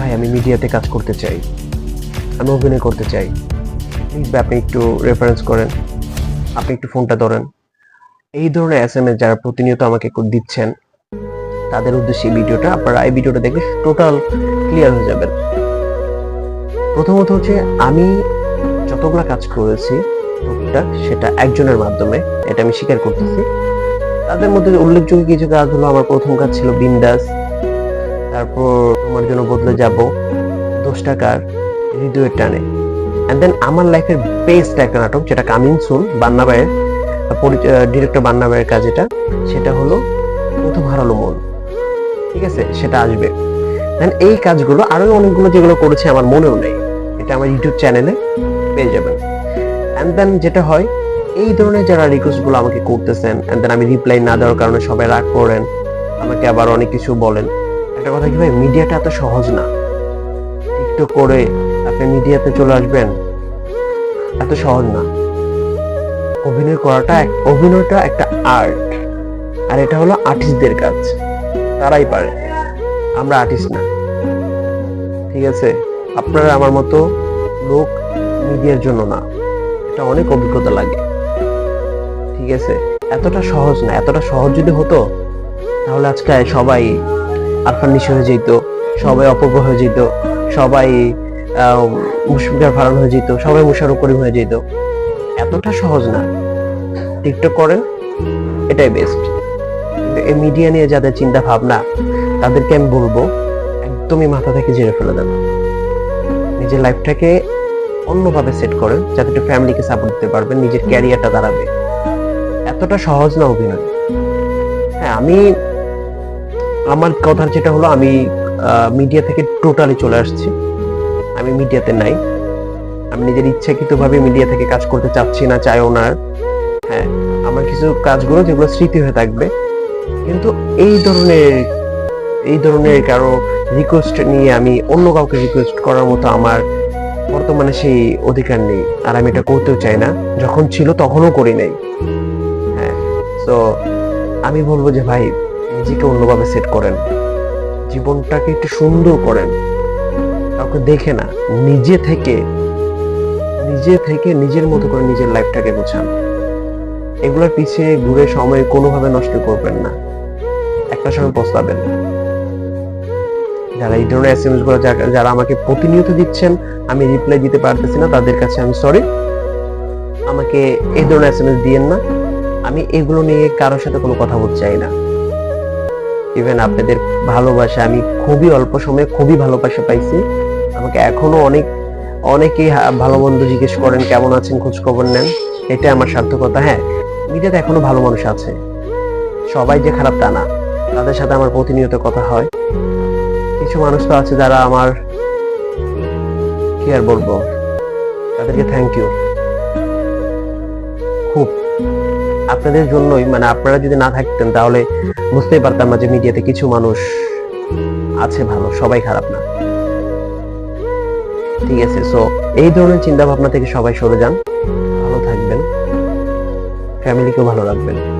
ভাই, আমি মিডিয়াতে কাজ করতে চাই। আমি অভিনয় করতে চাই। প্লিজ আপনি একটু রেফারেন্স করেন, আপনি একটু ফোনটা ধরেন। এই ধরনের এস এম এস যারা প্রতিনিয়ত আমাকে দিচ্ছেন, তাদের উদ্দেশ্যে এই ভিডিওটা, আপনারা এই ভিডিওটা দেখলে টোটাল ক্লিয়ার হয়ে যাবেন। প্রথমত হচ্ছে, আমি যতগুলা কাজ করেছি, টুকটাক সেটা একজনের মাধ্যমে, এটা আমি স্বীকার করতেছি। তাদের মধ্যে উল্লেখযোগ্য কিছু কাজ হলো, আমার প্রথম কাজ ছিল বিন্দাস। তারপর তোমার জন্য বদলে যাব। দশ টাকার হৃদয়ের টানে। অ্যান্ড দেন আমার লাইফের বেস্ট একটা নাটক, যেটা কামিং সুন ভাইয়ের ডিরেক্টর বান্না ভাইয়ের কাজ এটা, সেটা হলো প্রথম হারালো মন। ঠিক আছে? সেটা আসবে। দেন এই কাজগুলো আরও অনেকগুলো যেগুলো করেছে আমার মনেও নেই। এটা আমার ইউটিউব চ্যানেলে পেয়ে যাবেন। অ্যান্ড দেন যেটা হয়, এই ধরনের যারা রিকোয়েস্টগুলো আমাকে করতেছেন অ্যান্ড দেন আমি রিপ্লাই না দেওয়ার কারণে সবাই রাগ করেন, আমাকে আবার অনেক কিছু বলেন একটা কথা কি ভাই, মিডিয়াটা এত সহজ না। টিকটক করে আপনি মিডিয়াতে চলে আসবেন, এত সহজ না। অভিনয় করাটা এক- অভিনয়টা একটা আর্ট, আর এটা হলো আর্টিস্টদের কাজ। তারাই পারে। আমরা আর্টিস্ট না। ঠিক আছে? আপনারা আমার মতো লোক মিডিয়ার জন্য না। এটা অনেক অভিজ্ঞতা লাগে। ঠিক আছে? এতটা সহজ না। এতটা সহজ যদি হতো, তাহলে আজকে সবাই আরফান হয়ে যেত, সবাই অপূর্ব হয়ে যেত, সবাই মুশফিকার ফারান হয়ে যেত, সবাই মুশারফ করিম হয়ে যেত। এতটা সহজ না। টিকটক করেন এটাই বেস্ট এই মিডিয়া নিয়ে যাদের চিন্তা ভাবনা, তাদেরকে আমি বলব, একদমই মাথা থেকে ঝেড়ে ফেলে দেন। নিজের লাইফটাকে অন্যভাবে সেট করেন যাতে একটু ফ্যামিলিকে সাপোর্ট দিতে পারবেন নিজের ক্যারিয়ারটা দাঁড়াবে। এতটা সহজ না অভিনয়। হ্যাঁ আমি আমার কথার যেটা হলো, আমি মিডিয়া থেকে টোটালি চলে আসছি। আমি মিডিয়াতে নাই। আমি নিজের ইচ্ছাকৃতভাবে মিডিয়া থেকে কাজ করতে চাচ্ছি না, চাইও না। হ্যাঁ আমার কিছু কাজগুলো যেগুলো স্মৃতি হয়ে থাকবে। কিন্তু এই ধরনের এই ধরনের কারও রিকোয়েস্ট নিয়ে আমি অন্য কাউকে রিকোয়েস্ট করার মতো আমার বর্তমানে সেই অধিকার নেই। আর আমি এটা করতেও চাই না। যখন ছিল তখনও করি নাই। হ্যাঁ তো আমি বলব যে ভাই নিজেকে অন্যভাবে সেট করেন। জীবনটাকে একটু সুন্দর করেন। কাউকে দেখে না, নিজে থেকে নিজে থেকে নিজের মতো করে নিজের লাইফটাকে গোছান। এগুলোর পিছিয়ে ঘুরে সময় কোনোভাবে নষ্ট করবেন না। একটা সময় পস্তাবেন যারা এই ধরনের এস এম এসগুলো যারা আমাকে প্রতিনিয়ত দিচ্ছেন, আমি রিপ্লাই দিতে পারতেছি না, তাদের কাছে আমি সরি আমাকে এই ধরনের এস এম এস দিয়েন না। আমি এগুলো নিয়ে কারোর সাথে কোনো কথা বলতে চাই না। ইভেন আপনাদের ভালোবাসা, আমি খুবই অল্প সময়ে খুবই ভালোবাসা পাইছি। আমাকে এখনও অনেক, অনেকেই ভালো মন্দ জিজ্ঞেস করেন, কেমন আছেন? খোঁজ খবর নেন। এটা আমার সার্থকতা হ্যাঁ। মিডিয়াতে এখনও ভালো মানুষ আছে। সবাই যে খারাপ তা না। তাদের সাথে আমার প্রতিনিয়ত কথা হয়। কিছু মানুষ তো আছে যারা আমার কি আর বলব? তাদেরকে থ্যাংক ইউ খুব। আপনাদের জন্যই মানে আপনারা যদি না থাকতেন, তাহলে বুঝতেই পারতাম না যে মিডিয়াতে কিছু মানুষ আছে ভালো, সবাই খারাপ না। ঠিক আছে সো এই ধরনের চিন্তা ভাবনা থেকে সবাই সরে যান। ভালো থাকবেন। ফ্যামিলিকেও ভালো রাখবেন।